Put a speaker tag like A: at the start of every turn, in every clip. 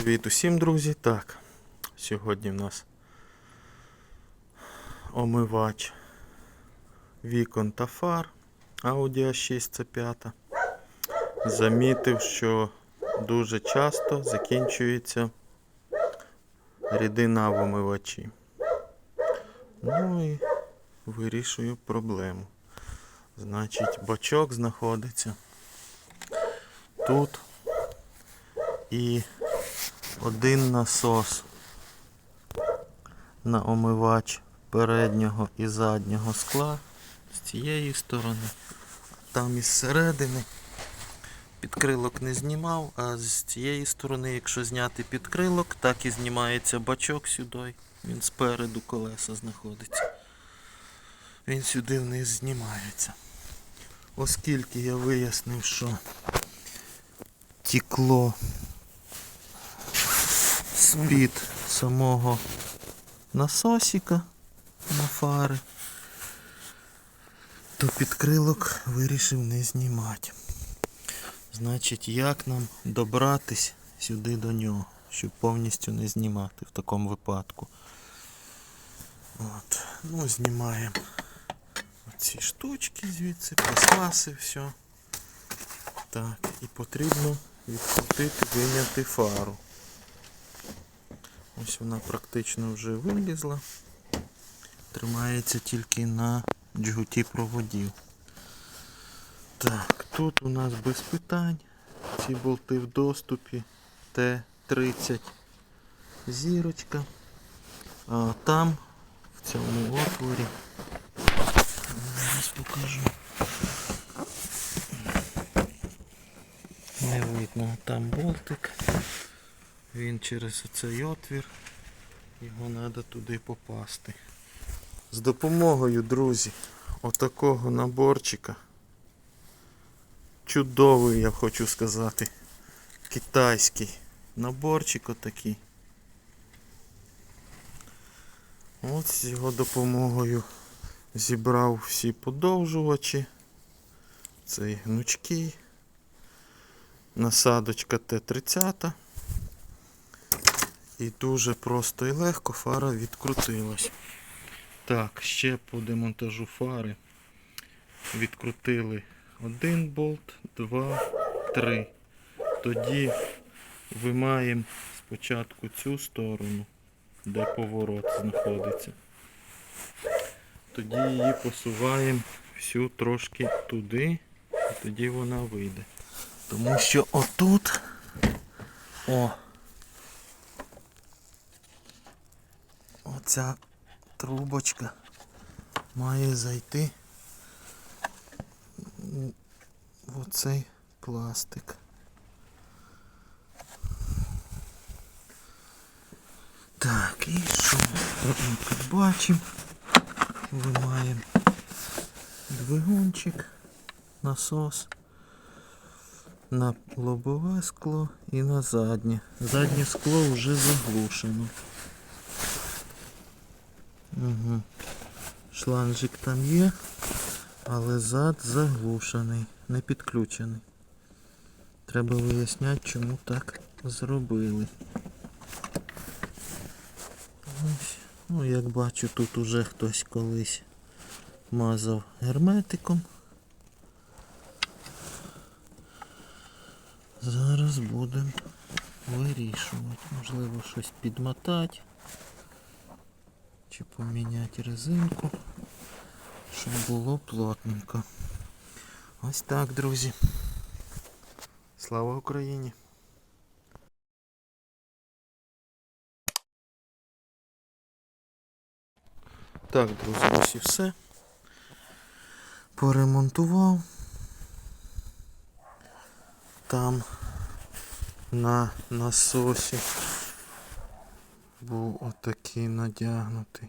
A: Привіт усім, друзі. Так, сьогодні в нас омивач вікон та фар Audi A6 C5. Замітив, що дуже часто закінчується рідина в омивачі. Ну і вирішую проблему. Значить, бачок знаходиться тут. І один насос на омивач переднього і заднього скла з цієї сторони, там із середини. Підкрилок не знімав, а з цієї сторони, якщо зняти підкрилок, так і знімається бачок сюди. Він спереду колеса знаходиться. Він сюди вниз знімається. Оскільки я вияснив, що тікло з-під самого насосика на фари, то підкрилок вирішив не знімати. Значить, як нам добратись сюди до нього, щоб повністю не знімати в такому випадку. От. Ну, знімаємо оці штучки звідси, пластмаси, все. Так, і потрібно відкрутити, виняти фару. Ось вона практично вже вилізла. Тримається тільки на джгуті проводів. Так, тут у нас без питань. Ці болти в доступі Т-30 зірочка. А там, в цьому отворі, зараз покажу. Не видно, там болтик. Він через оцей отвір. Його треба туди попасти. З допомогою, друзі, отакого наборчика. Чудовий, я хочу сказати. Китайський наборчик отакий. От з його допомогою зібрав всі подовжувачі. Цей гнучкий. Насадочка Т-30. І дуже просто і легко фара відкрутилась. Так, ще по демонтажу фари відкрутили один болт, два, три. Тоді вимаємо спочатку цю сторону, де поворот знаходиться. Тоді її посуваємо всю трошки туди, і тоді вона вийде. Тому що отут. О! Оця трубочка має зайти в оцей пластик. Так, і що ми тут бачимо? Вимаємо двигунчик, насос на лобове скло і на заднє. Заднє скло вже заглушено. Угу. Шланжик там є, але зад заглушений, не підключений. Треба виясняти, чому так зробили. Ну, як бачу, тут уже хтось колись мазав герметиком. Зараз будемо вирішувати. Можливо, щось підмотати. Чи поміняти резинку, щоб було плотненько. Ось так, друзі. Слава Україні! Так, друзі, ось і все. Поремонтував. Там на насосі був отакий надягнутий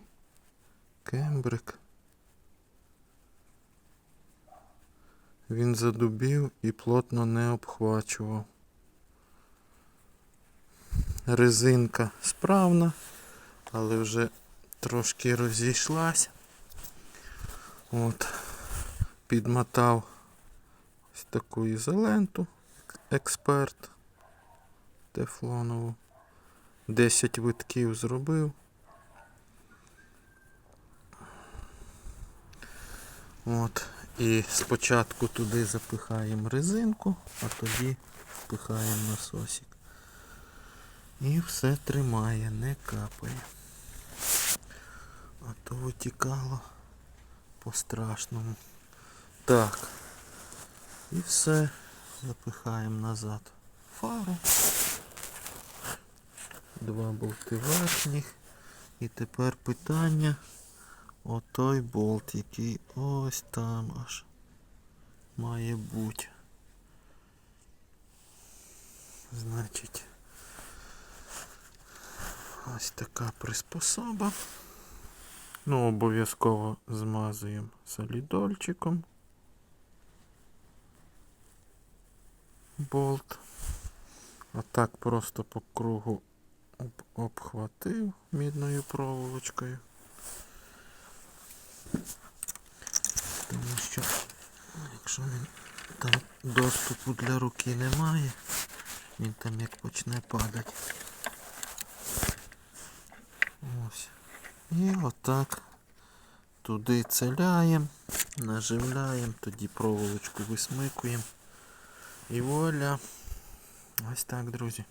A: кембрик. Він задубів і плотно не обхвачував. Резинка справна, але вже трошки розійшлась. От, підмотав ось таку ізоленту експерт тефлонову. 10 витків зробив. От. І спочатку туди запихаємо резинку, а тоді впихаємо насосик. І все тримає, не капає. А то витікало по-страшному. Так. І все. Запихаємо назад фару. Два болти верхніх. І тепер питання. Отой болт, який ось там аж має бути. Значить, ось така приспособа. Ну, обов'язково змазуємо солідольчиком. Болт. А так просто по кругу об- обхватив мідною проволочкою. Тому що якщо він там доступу для руки немає, він там як почне падати. Ось. І отак туди целяємо, наживляємо, тоді проволочку висмикуємо. І вуаля. Ось так, друзі.